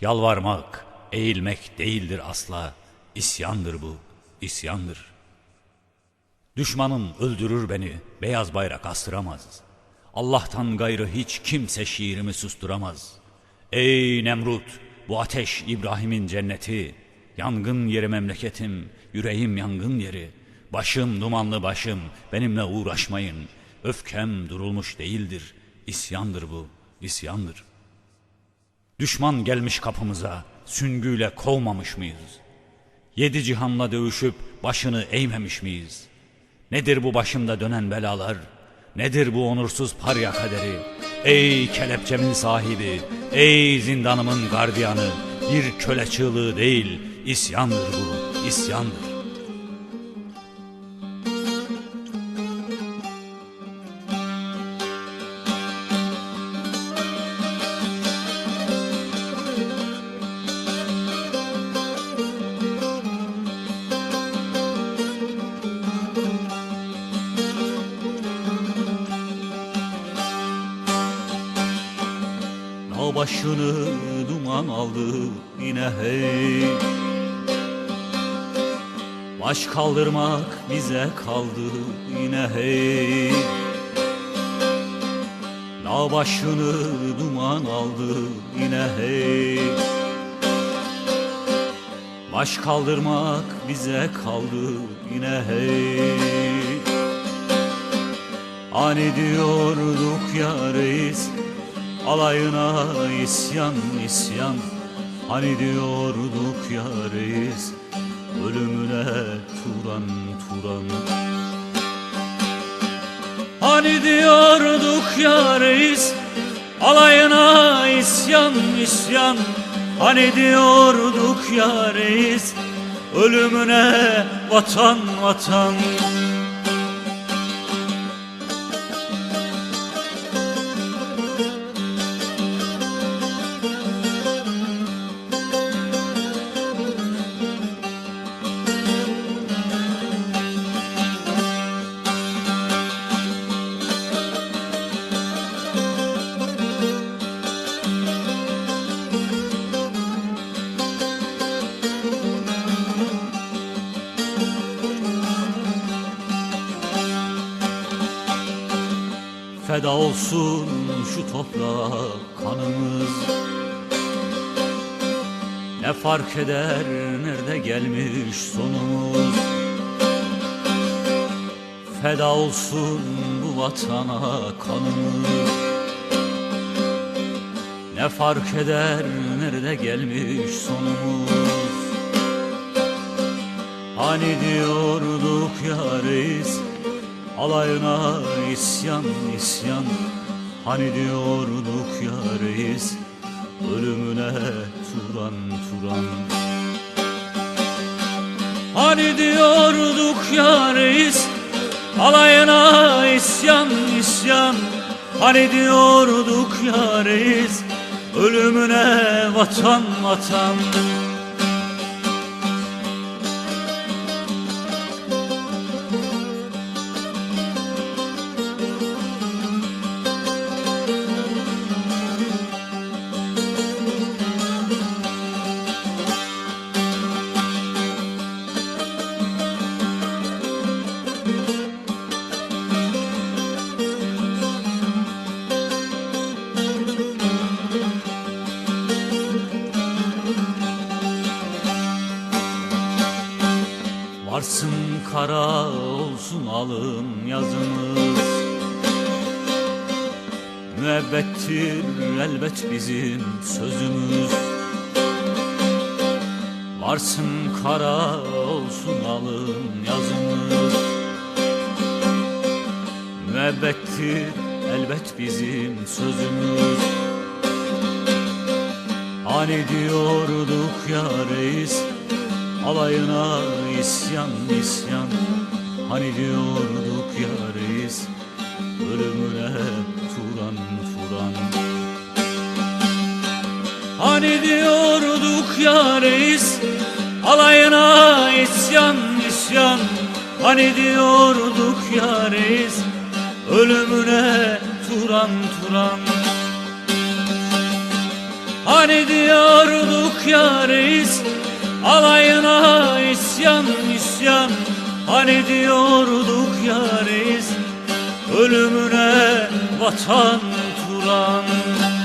Yalvarmak, eğilmek değildir asla. İsyandır bu, isyandır. Düşmanım öldürür beni, beyaz bayrak astıramaz. Allah'tan gayrı hiç kimse şiirimi susturamaz. Ey Nemrut, bu ateş İbrahim'in cenneti. Yangın yeri memleketim, yüreğim yangın yeri. Başım dumanlı başım, benimle uğraşmayın. Öfkem durulmuş değildir, isyandır bu, isyandır. Düşman gelmiş kapımıza, süngüyle kovmamış mıyız? Yedi cihanla dövüşüp başını eğmemiş miyiz? Nedir bu başımda dönen belalar? Nedir bu onursuz parya kaderi? Ey kelepçemin sahibi, ey zindanımın gardiyanı, bir köle çığlığı değil, isyandır bu, isyandır. Başını duman aldı yine hey. Baş kaldırmak bize kaldı yine hey. Dağ başını duman aldı yine hey. Baş kaldırmak bize kaldı yine hey. Hani diyorduk ya reis Alayına isyan isyan. Hani diyorduk ya reis Ölümüne turan turan. Hani diyorduk ya reis Alayına isyan isyan. Hani diyorduk ya reis Ölümüne vatan vatan Feda olsun şu toprağa kanımız. Ne fark eder nerede gelmiş sonumuz? Feda olsun bu vatana kanımız. Ne fark eder nerede gelmiş sonumuz? Hani diyorduk ya Alayına isyan isyan. Hani diyorduk ya reis Ölümüne turan turan. Hani diyorduk ya reis Alayına isyan isyan. Hani diyorduk ya reis Ölümüne vatan vatan Varsın kara olsun alın yazımız. Müebbettir elbet bizim sözümüz. Varsın kara olsun alın yazımız. Müebbettir elbet bizim sözümüz. Hani diyorduk ya reis Alayına isyan isyan. Hani diyorduk ya reis Ölümüne turan turan. Hani diyorduk ya reis Alayına isyan isyan. Hani diyorduk ya reis Ölümüne turan turan. Hani diyorduk ya reis Alayına isyan isyan. Hani diyorduk ya reis Ölümüne vatan turan